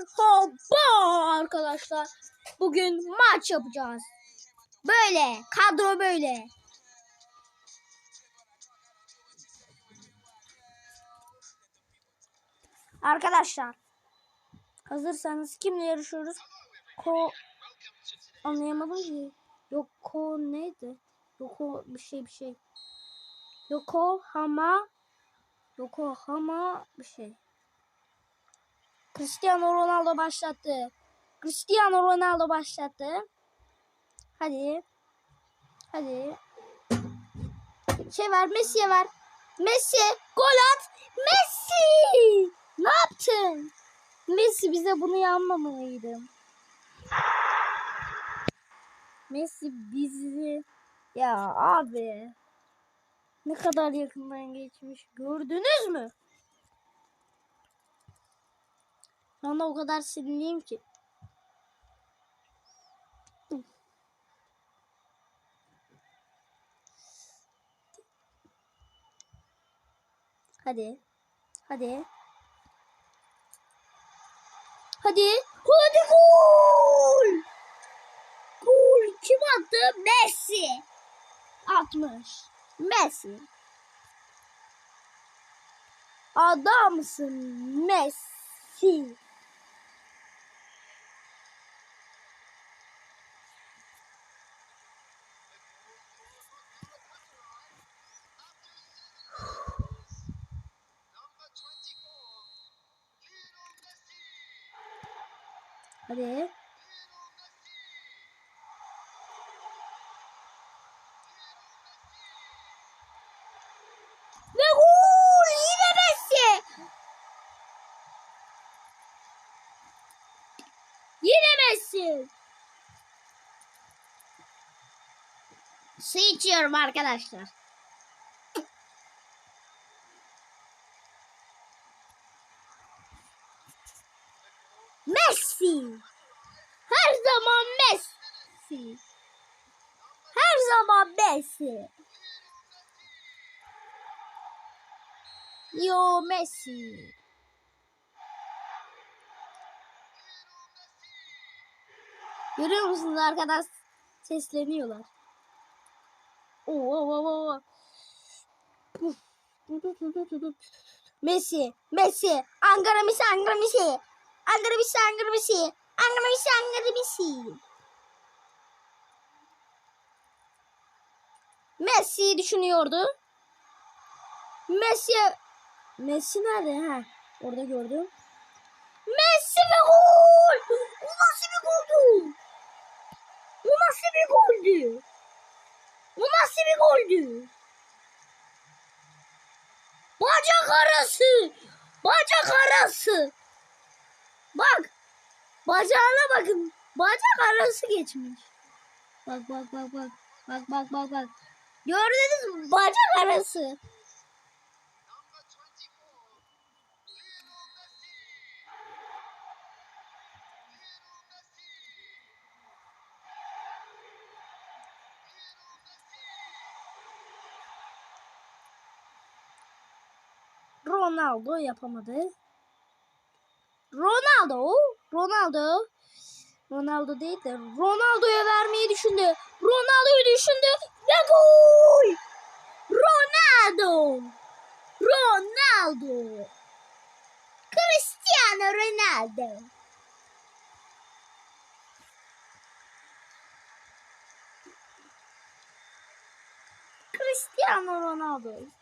Merhaba arkadaşlar. Bugün maç yapacağız. Böyle kadro böyle. Arkadaşlar hazırsanız kimle yarışıyoruz? Ko anlayamadım ki. Yoko neydi? Yoko bir şey bir şey. Yokohama Yokohama bir şey. Cristiano Ronaldo başlattı. Cristiano Ronaldo başlattı. Hadi. Hadi. Şey ver Messi'ye ver. Messi gol at. Messi! Ne yaptın? Messi bize bunu yapmamalıydı. Messi bizi ya abi ne kadar yakından geçmiş gördünüz mü? Şu o kadar sinirliyim ki. Hadi. Hadi. Hadi. Hadi gol! Gol kim attı? Messi. Atmış. Messi. Adamsın Messi. Hadi. Ve gol! Yine Messi! Yine Messi! Su içiyorum arkadaşlar. Messi! Her zaman Messi! Her zaman Messi! Yo Messi. Görüyor musunuz arkadan sesleniyorlar. Oo, oo, oo, oo. Messi, Messi, Ankara Messi, Ankara Messi. Ankara Messi, Ankara Messi. Ankara Messi, Ankara Messi. Messi düşünüyordu. Messi Messi nerede ha? Orada gördüm. Messi ve gol! O nasıl bir goldü? O nasıl bir goldü? O nasıl bir goldü? Bacak arası! Bacak arası! Bak! Bacağına bakın. Bacak arası geçmiş. Bak bak bak bak. Bak bak bak bak. Gördünüz? Bacak arası. Ronaldo yapamadı. Ronaldo, Ronaldo, Ronaldo değil de Ronaldo'ya vermeyi düşündü. Ronaldo'yu düşündü ve gol! Ronaldo! Ronaldo! Cristiano Ronaldo! Cristiano Ronaldo.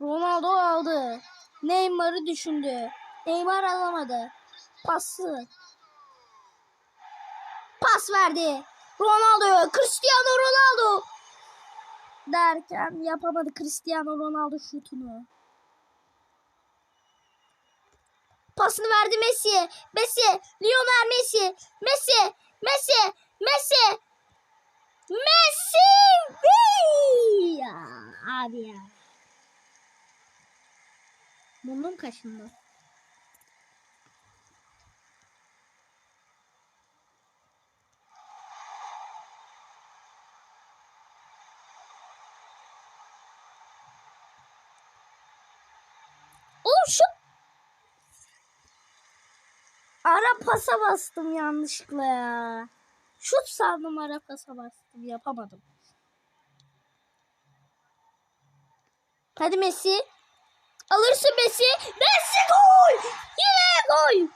Ronaldo aldı. Neymar'ı düşündü. Neymar alamadı. Pası. Pas verdi. Ronaldo, Cristiano Ronaldo derken yapamadı Cristiano Ronaldo şutunu. Pasını verdi Messi'ye. Messi, Lionel Messi, Messi, Messi, Messi. Messi! Ya, abi ya. Bombam kaçındı. şu ara pasa bastım yanlışlıkla ya. Şut sandım ara pasa bastım yapamadım. Hadi Messi. Alırsın Messi. Messi gol. Yine gol.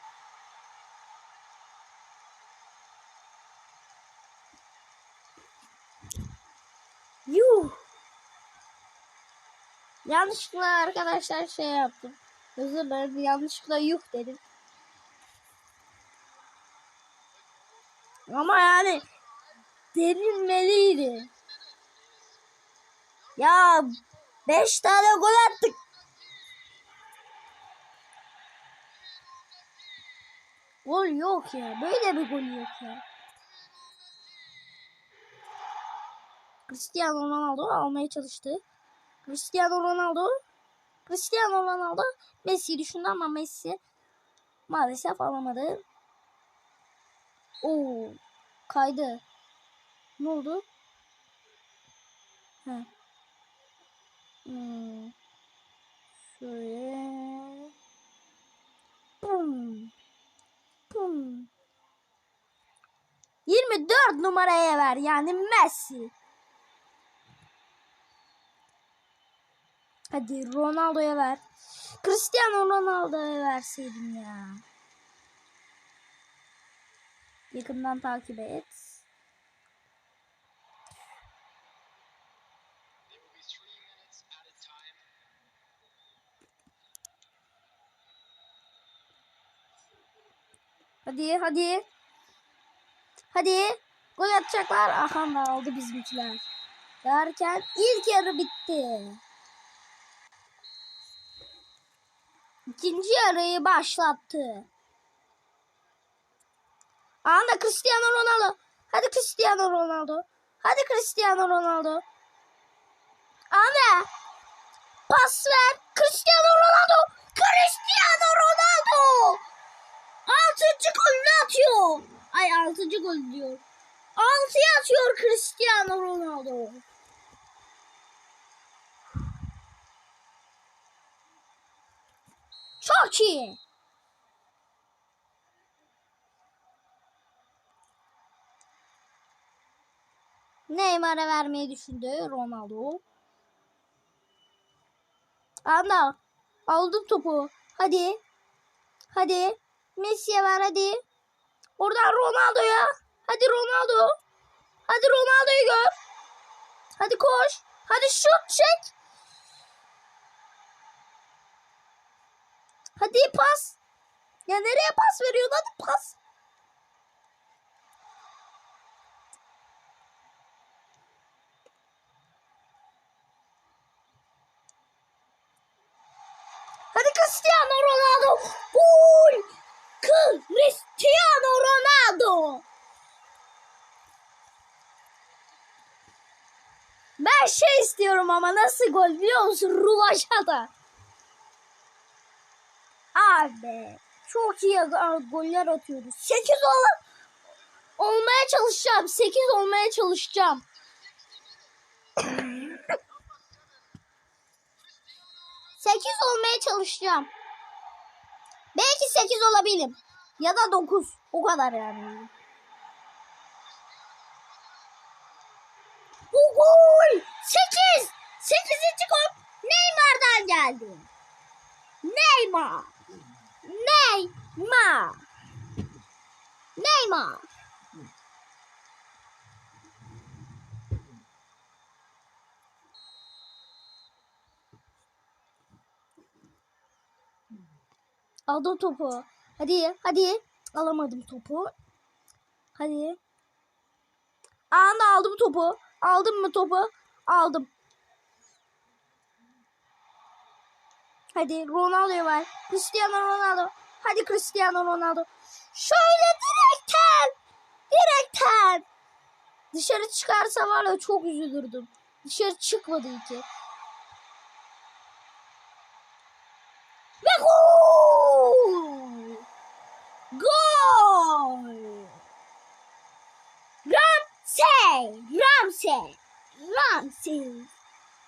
Yuh. Yanlışlıkla arkadaşlar şey yaptım. Özür dilerim yanlışlıkla yuh dedim. Ama yani denilmeliydi. Ya 5 tane gol attık. Gol yok ya. Böyle bir gol yok ya. Cristiano Ronaldo almaya çalıştı. Cristiano Ronaldo Cristiano Ronaldo Messi'yi düşündü ama Messi maalesef alamadı. Oo kaydı. Ne oldu? He. Hmm. Şöyle. Bum. Bum. 24 numaraya ver yani Messi. Hadi Ronaldo'ya ver. Cristiano Ronaldo'ya verseydin ya. Yakından takip et. Hadi hadi. Hadi. Gol atacaklar. Aha aldı bizimkiler. Derken ilk yarı bitti. İkinci yarıyı başlattı. Anda Cristiano Ronaldo. Hadi Cristiano Ronaldo. Hadi Cristiano Ronaldo. Anda. Pas ver. Cristiano Ronaldo. Cristiano Ronaldo. Altıncı golünü atıyor. Ay altıncı gol diyor. Altıya atıyor Cristiano Ronaldo. Çok iyi. Neymar'a vermeyi düşündü Ronaldo. Ana aldım topu. Hadi. Hadi. Messi'ye ver hadi. Oradan Ronaldo'ya. Hadi Ronaldo. Hadi Ronaldo'yu gör. Hadi koş. Hadi şut çek. Hadi pas. Ya nereye pas veriyorsun? Hadi pas. Hadi Cristiano Ronaldo. Gol. Cristiano Ronaldo. Ben şey istiyorum ama nasıl gol biliyor musun? Ruvaşata. Abi çok iyi goller atıyoruz. 8 ol olmaya çalışacağım. 8 olmaya çalışacağım. Sekiz olmaya çalışacağım. Belki sekiz olabilirim. Ya da dokuz. O kadar yani. Bu gol. Sekiz. Sekizinci gol Neymar'dan geldi. Neymar. Neymar. Neymar. Aldım topu. Hadi hadi. Alamadım topu. Hadi. Anda aldım topu. Aldım mı topu? Aldım. Hadi Ronaldo'ya ver. Cristiano Ronaldo. Hadi Cristiano Ronaldo. Şöyle direkten. Direkten. Dışarı çıkarsa var ya çok üzülürdüm. Dışarı çıkmadı ki. Ve gol! Ramsey! Ramsey! Ramsey!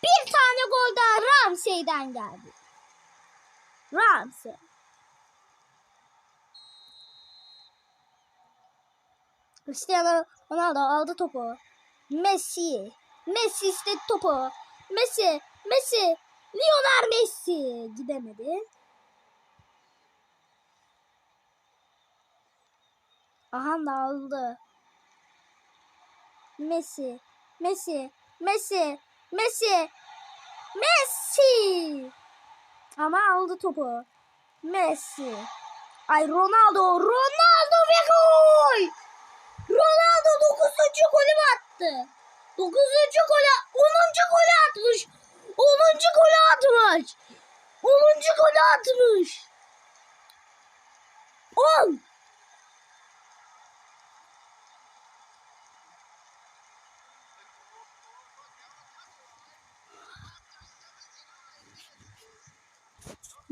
Bir tane gol daha Ramsey'den geldi. Ramsey. Cristiano Ronaldo aldı topu. Messi. Messi istedi topu. Messi. Messi. Lionel Messi. Gidemedi. Aha da aldı. Messi. Messi. Messi. Messi. Messi. Ama aldı topu. Messi. Ay Ronaldo. Ronaldo ve gol. Ronaldo 9. golü attı? 9. golü 10. golü atmış. 10. golü atmış. 10. golü atmış. 10.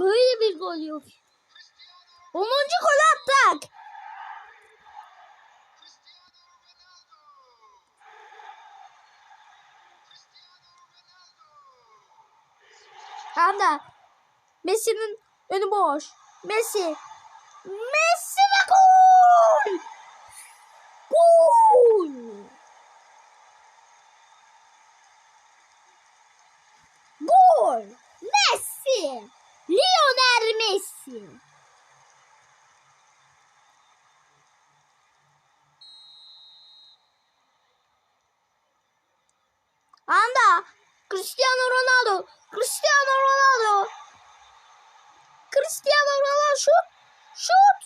Böyle bir gol yok. 10. golü attık. Hem de Messi'nin önü boş. Messi ve gol! Gol! Gol! Messi! Lionel Messi! Anda Cristiano Ronaldo Cristiano Ronaldo Cristiano Ronaldo şut şut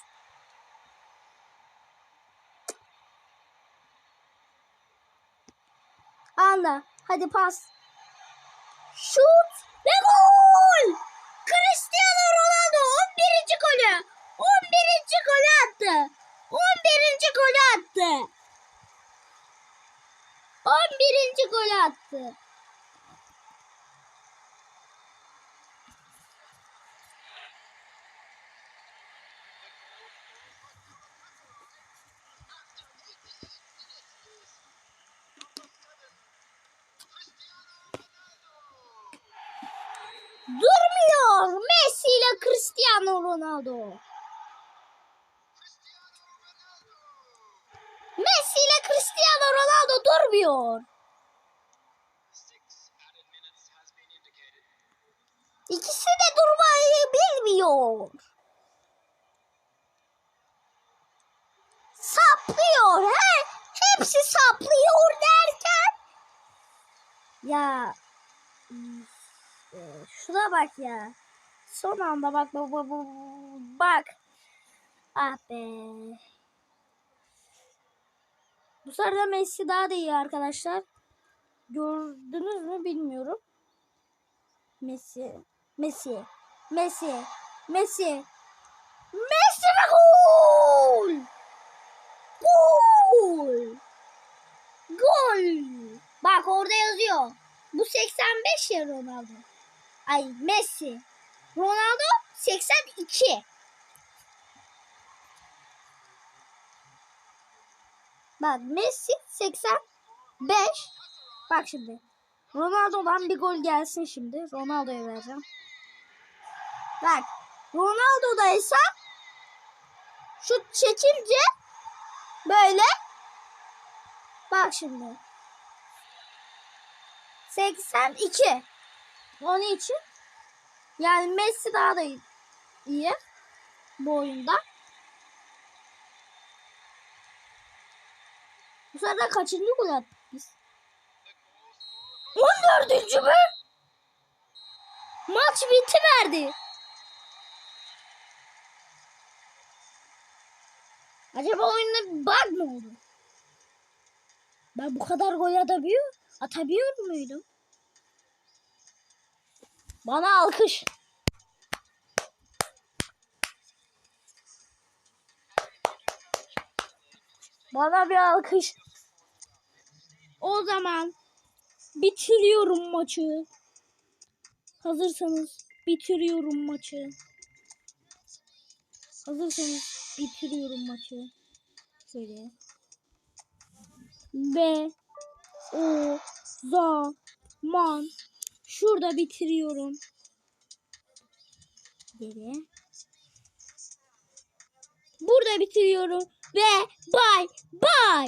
Anda hadi pas şut ve gol Cristiano Ronaldo 11. golü 11. golü attı 11. golü attı 11. golü attı Durmuyor Messi ile Cristiano Ronaldo. Messi ile Cristiano Ronaldo durmuyor. İkisi de durmayı bilmiyor. Saplıyor he? Hepsi saplıyor derken. Ya Şuna bak ya. Son anda bak bak bak bak. Ah be. Bu de Messi daha da iyi arkadaşlar. Gördünüz mü bilmiyorum. Messi. Messi. Messi. Messi. Messi ve gol! Gol! Gol! Bak orada yazıyor. Bu 85 ya Ronaldo. Ay Messi. Ronaldo 82. Bak Messi 85. Bak şimdi. Ronaldo'dan bir gol gelsin şimdi. Ronaldo'ya vereceğim. Bak. Ronaldo'da ise şut çekince böyle bak şimdi. 82. Onun için yani Messi daha da iyi, bu oyunda. Bu sefer kaçıncı gol attık biz? 14. mü? Maç bitti verdi. Acaba oyunda bir bug mı oldu? Ben bu kadar gol atabiliyor, atabiliyor muydum? Bana alkış. Bana bir alkış. O zaman bitiriyorum maçı. Hazırsanız bitiriyorum maçı. Hazırsanız bitiriyorum maçı. Şöyle. Ve o zaman şurada bitiriyorum. ileri. Burada bitiriyorum ve bye bye.